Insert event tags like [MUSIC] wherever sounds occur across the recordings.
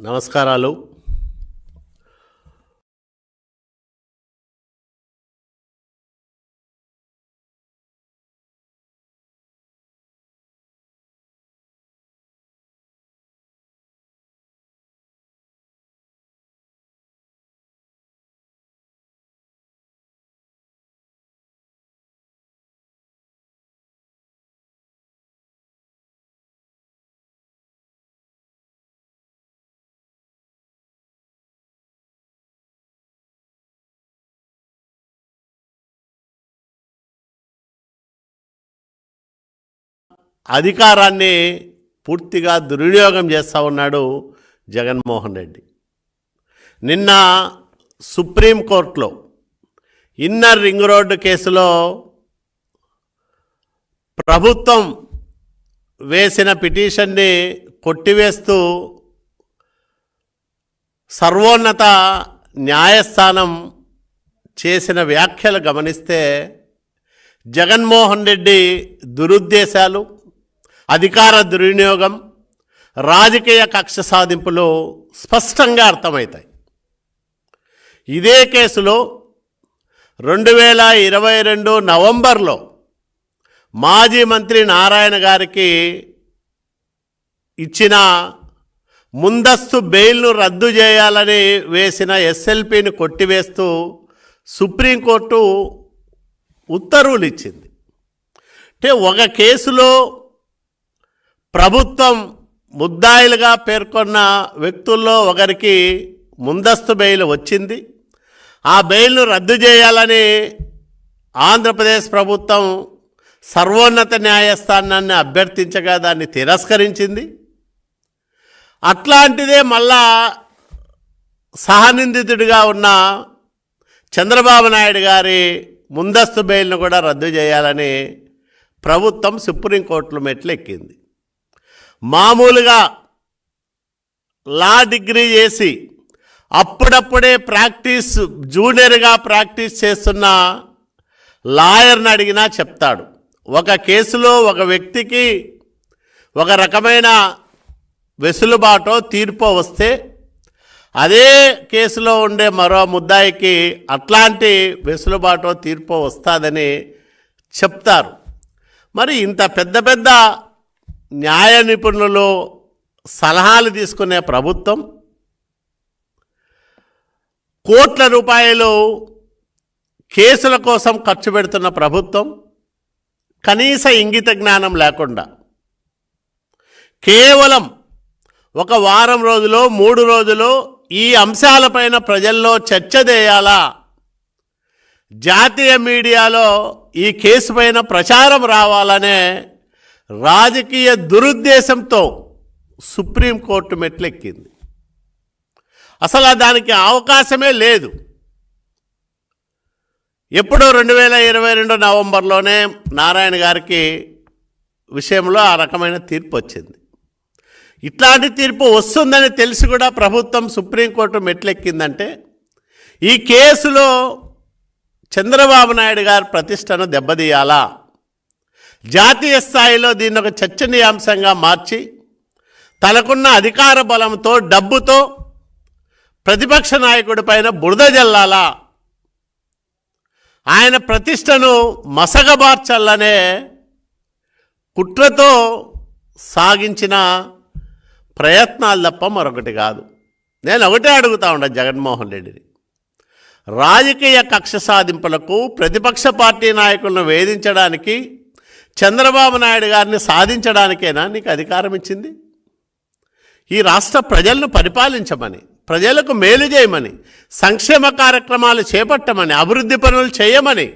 నమస్కారాలు అధికారాన్ని పూర్తిగా దుర్వినియోగం చేస్తూ ఉన్నాడు జగన్మోహన్ రెడ్డి. నిన్న సుప్రీంకోర్టులో ఇన్నర్ రింగ్ రోడ్డు కేసులో ప్రభుత్వం వేసిన పిటిషన్ని కొట్టివేస్తూ సర్వోన్నత న్యాయస్థానం చేసిన వ్యాఖ్యలు గమనిస్తే జగన్మోహన్ రెడ్డి దురుద్దేశాలు అధికార దుర్వినియోగం రాజకీయ కక్ష సాధింపులు స్పష్టంగా అర్థమవుతాయి. ఇదే కేసులో రెండు వేల ఇరవై రెండు నవంబర్లో మాజీ మంత్రి నారాయణ గారికి ఇచ్చిన ముందస్తు బెయిల్ను రద్దు చేయాలని వేసిన ఎస్ఎల్పిని కొట్టివేస్తూ సుప్రీంకోర్టు ఉత్తర్వులు ఇచ్చింది. అంటే ఒక కేసులో ప్రభుత్వం ముద్దాయిలుగా పేర్కొన్న వ్యక్తుల్లో ఒకరికి ముందస్తు బెయిల్ వచ్చింది. ఆ బెయిల్ను రద్దు చేయాలని ఆంధ్రప్రదేశ్ ప్రభుత్వం సర్వోన్నత న్యాయస్థానాన్ని అభ్యర్థించగా దాన్ని తిరస్కరించింది. అట్లాంటిదే మళ్ళా సహనిందితుడిగా ఉన్న చంద్రబాబు నాయుడు గారి ముందస్తు బెయిల్ను కూడా రద్దు చేయాలని ప్రభుత్వం సుప్రీంకోర్టులో మెట్లు ఎక్కింది మామూలుగా లా డిగ్రీ చేసి అప్పుడప్పుడే ప్రాక్టీస్ జూనియర్గా ప్రాక్టీస్ చేస్తున్న లాయర్ని అడిగినా చెప్తాడు. ఒక కేసులో ఒక వ్యక్తికి ఒక రకమైన వెసులుబాటో తీర్పు వస్తే అదే కేసులో ఉండే మరో ముద్దాయికి అట్లాంటి వెసులుబాటో తీర్పు వస్తుందని చెప్తారు. మరి ఇంత పెద్ద పెద్ద న్యాయ నిపుణులు సలహాలు తీసుకునే ప్రభుత్వం. కోట్ల రూపాయలు కేసుల కోసం ఖర్చు పెడుతున్న ప్రభుత్వం. కనీస ఇంగిత జ్ఞానం లేకుండా. కేవలం ఒక వారం రోజులో మూడు రోజులు ఈ అంశాలపైన ప్రజల్లో చర్చ చేయాలా? జాతీయ మీడియాలో ఈ కేసు పైన ప్రచారం రావాలనే రాజకీయ దురుద్దేశంతో సుప్రీంకోర్టు మెట్లెక్కింది. అసలు దానికి అవకాశమే లేదు. ఎప్పుడో రెండు వేల ఇరవై రెండు నవంబర్లోనే నారాయణ గారికి విషయంలో ఆ రకమైన తీర్పు వచ్చింది. ఇట్లాంటి తీర్పు వస్తుందని తెలిసి కూడా ప్రభుత్వం సుప్రీంకోర్టు మెట్లెక్కిందంటే ఈ కేసులో చంద్రబాబు నాయుడు గారి ప్రతిష్టను దెబ్బతీయాలా? జాతీయ స్థాయిలో దీన్ని ఒక చర్చనీయాంశంగా మార్చి తనకున్న అధికార బలంతో డబ్బుతో ప్రతిపక్ష నాయకుడి పైన బురద జల్లాలా? ఆయన ప్రతిష్టను మసగబార్చాలనే కుట్రతో సాగించిన ప్రయత్నాలు తప్ప మరొకటి కాదు. నేను ఒకటే అడుగుతా ఉండ జగన్మోహన్ రెడ్డిని. రాజకీయ కక్ష సాధింపులకు ప్రతిపక్ష పార్టీ నాయకులను వేధించడానికి చంద్రబాబు నాయుడు గారిని సాధించడానికేనా నీకు అధికారం ఇచ్చింది? ఈ రాష్ట్ర ప్రజలను పరిపాలించమని ప్రజలకు మేలు చేయమని సంక్షేమ కార్యక్రమాలు చేపట్టమని అభివృద్ధి పనులు చేయమని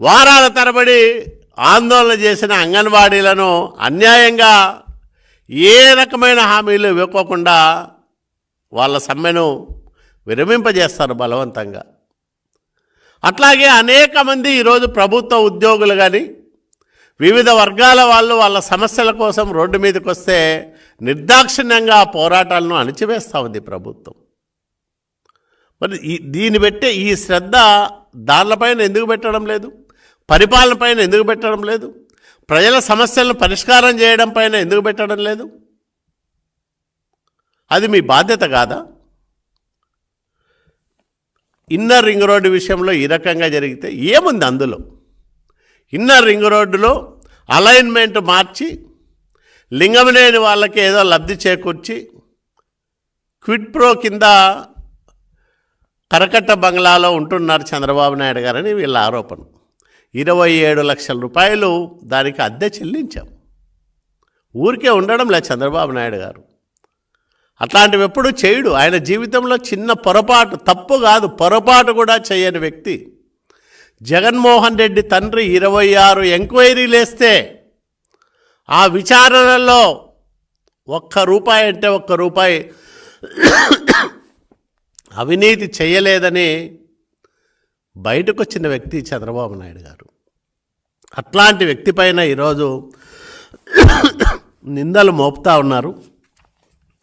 వారాల తరబడి ఆందోళన చేసిన అంగన్వాడీలను అన్యాయంగా ఏ రకమైన హామీలు ఇవ్వకోకుండా వాళ్ళ సమ్మెను విరమింపజేస్తారు బలవంతంగా. అట్లాగే అనేక మంది ఈరోజు ప్రభుత్వ ఉద్యోగులు కానీ వివిధ వర్గాల వాళ్ళు వాళ్ళ సమస్యల కోసం రోడ్డు మీదకి వస్తే నిర్దాక్షిణ్యంగా ఆ పోరాటాలను అణిచివేస్తూ ఉంది ప్రభుత్వం. మరి ఈ దీన్ని పెట్టే ఈ శ్రద్ధ దానిపైన ఎందుకు పెట్టడం లేదు? పరిపాలన పైన ఎందుకు పెట్టడం లేదు? ప్రజల సమస్యలను పరిష్కారం చేయడం పైన ఎందుకు పెట్టడం లేదు? అది మీ బాధ్యత కాదా? ఇన్నర్ రింగ్ రోడ్డు విషయంలో ఈ రకంగా జరిగితే ఏముంది అందులో? ఇన్నర్ రింగ్ రోడ్డులో అలైన్మెంట్ మార్చి లింగంలేని వాళ్ళకి ఏదో లబ్ధి చేకూర్చి క్విడ్ ప్రో కింద కరకట్ట బంగ్లాలో ఉంటున్నారు చంద్రబాబు నాయుడు గారని వీళ్ళ ఆరోపణ. ఇరవై ఏడు లక్షల రూపాయలు దానికి అద్దె చెల్లించాం. ఊరికే ఉండడం లే చంద్రబాబు నాయుడు గారు. అట్లాంటివి ఎప్పుడు చేయడు. ఆయన జీవితంలో చిన్న పొరపాటు తప్పు కాదు పొరపాటు కూడా చేయని వ్యక్తి. జగన్మోహన్ రెడ్డి తండ్రి ఇరవై ఆరు ఎంక్వైరీలు వేస్తే ఆ విచారణలో ఒక్క రూపాయి అంటే ఒక్క రూపాయి అవినీతి చేయలేదని బయటకు వచ్చిన వ్యక్తి చంద్రబాబు నాయుడు గారు. అట్లాంటి వ్యక్తి పైన ఈరోజు నిందలు మోపుతా ఉన్నారు.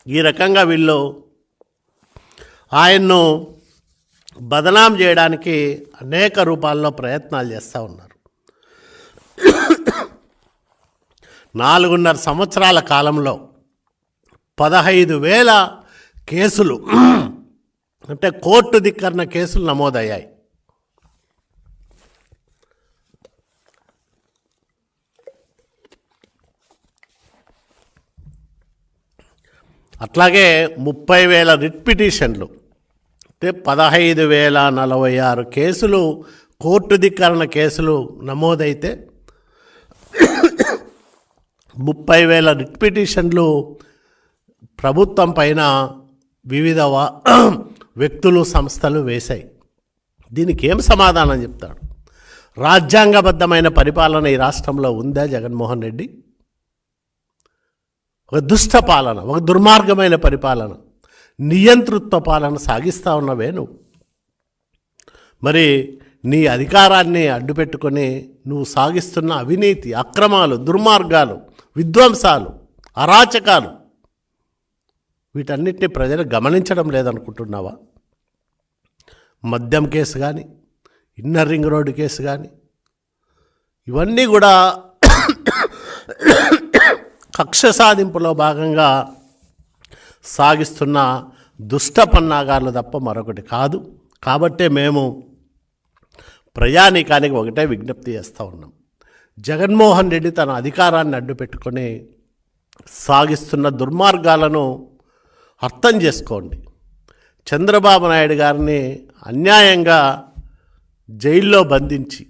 ఈ రకంగా వీళ్ళు ఆయన్ను బదనాం చేయడానికి అనేక రూపాల్లో ప్రయత్నాలు చేస్తూ ఉన్నారు. నాలుగున్నర సంవత్సరాల కాలంలో పదహైదు వేల కేసులు అంటే కోర్టు ధిక్కరణ కేసులు నమోదయ్యాయి. అట్లాగే ముప్పై వేల రిట్ పిటిషన్లు. అంటే పదహైదు వేల నలభై ఆరు కేసులు కోర్టు ధిక్కరణ కేసులు నమోదైతే ముప్పై వేల రిట్ పిటిషన్లు ప్రభుత్వం పైన వివిధ వ్యక్తులు సంస్థలు వేశాయి. దీనికి ఏం సమాధానం చెప్తాడు? రాజ్యాంగబద్ధమైన పరిపాలన ఈ రాష్ట్రంలో ఉందా జగన్మోహన్ రెడ్డి? ఒక దుష్ట పాలన ఒక దుర్మార్గమైన పరిపాలన నియంతృత్వ పాలన సాగిస్తూ ఉన్నవే నువ్వు. మరి నీ అధికారాన్ని అడ్డుపెట్టుకొని నువ్వు సాగిస్తున్న అవినీతి అక్రమాలు దుర్మార్గాలు విధ్వంసాలు అరాచకాలు వీటన్నిటిని ప్రజలు గమనించడం లేదనుకుంటున్నావా? మద్యం కేసు కానీ ఇన్నర్ రింగ్ రోడ్డు కేసు కానీ ఇవన్నీ కూడా కక్ష సాధింపులో భాగంగా సాగిస్తున్న దుష్ట పన్నాగాలు తప్ప మరొకటి కాదు. కాబట్టే మేము ప్రయాణికానికి ఒకటే విజ్ఞప్తి చేస్తూ ఉన్నాం. జగన్మోహన్ రెడ్డి తన అధికారాన్ని అడ్డు పెట్టుకొని సాగిస్తున్న దుర్మార్గాలను అర్థం చేసుకోండి. చంద్రబాబు నాయుడు గారిని అన్యాయంగా జైల్లో బంధించి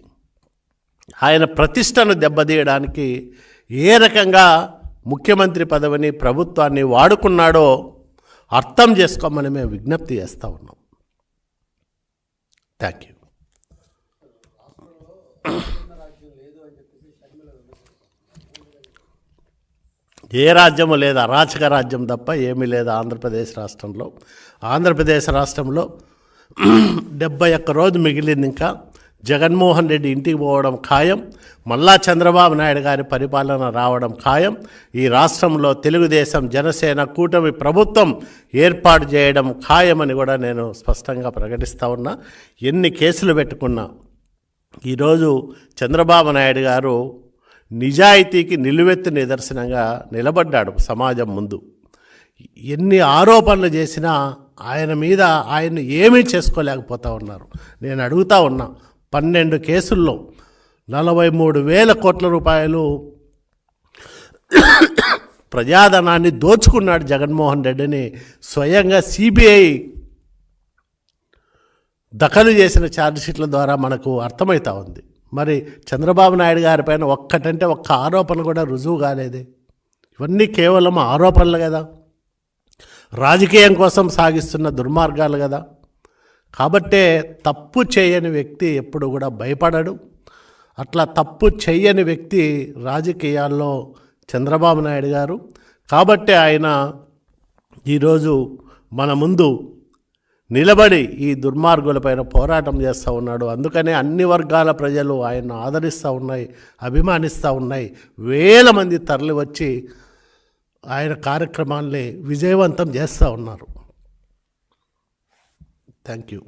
ఆయన ప్రతిష్టను దెబ్బతీయడానికి ఏ రకంగా ముఖ్యమంత్రి పదవిని ప్రభుత్వాన్ని వాడుకున్నాడో అర్థం చేసుకోమని మేము విజ్ఞప్తి చేస్తూ ఉన్నాం. థ్యాంక్ యూ ఏ రాజ్యము లేదు అరాచక రాజ్యం తప్ప ఏమీ లేదు ఆంధ్రప్రదేశ్ రాష్ట్రంలో. ఆంధ్రప్రదేశ్ రాష్ట్రంలో [CLEARS THROAT] డెబ్బై ఒక్క రోజు మిగిలింది ఇంకా జగన్మోహన్ రెడ్డి ఇంటికి పోవడం ఖాయం మళ్ళా చంద్రబాబు నాయుడు గారి పరిపాలన రావడం ఖాయం ఈ రాష్ట్రంలో తెలుగుదేశం జనసేన కూటమి ప్రభుత్వం ఏర్పాటు చేయడం ఖాయమని కూడా నేను స్పష్టంగా ప్రకటిస్తూ ఉన్నా. ఎన్ని కేసులు పెట్టుకున్నా ఈరోజు చంద్రబాబు నాయుడు గారు నిజాయితీకి నిలువెత్తు నిదర్శనంగా నిలబడ్డాడు సమాజం ముందు. ఎన్ని ఆరోపణలు చేసినా ఆయన మీద ఆయన ఏమీ చేసుకోలేకపోతా ఉన్నారు. నేను అడుగుతా ఉన్నా పన్నెండు కేసుల్లో నలభై మూడు వేల కోట్ల రూపాయలు ప్రజాధనాన్ని దోచుకున్నాడు జగన్మోహన్ రెడ్డిని స్వయంగా సిబిఐ దఖలు చేసిన ఛార్జ్షీట్ల ద్వారా మనకు అర్థమవుతా ఉంది. మరి చంద్రబాబు నాయుడు గారి పైన ఒక్కటంటే ఒక్క ఆరోపణ కూడా రుజువు కాలేదే. ఇవన్నీ కేవలం ఆరోపణలు కదా. రాజకీయం కోసం సాగిస్తున్న దుర్మార్గాలు కదా. కాబట్టే తప్పు చేయని వ్యక్తి ఎప్పుడు కూడా భయపడడు. అట్లా తప్పు చేయని వ్యక్తి రాజకీయాల్లో చంద్రబాబు నాయుడు గారు. కాబట్టే ఆయన ఈరోజు మన ముందు నిలబడి ఈ దుర్మార్గులపైన పోరాటం చేస్తూ ఉన్నాడు. అందుకనే అన్ని వర్గాల ప్రజలు ఆయన్ను ఆదరిస్తూ ఉన్నాయి అభిమానిస్తూ ఉన్నాయి. వేల మంది తరలి వచ్చి ఆయన కార్యక్రమాల్ని విజయవంతం చేస్తూ ఉన్నారు. Thank you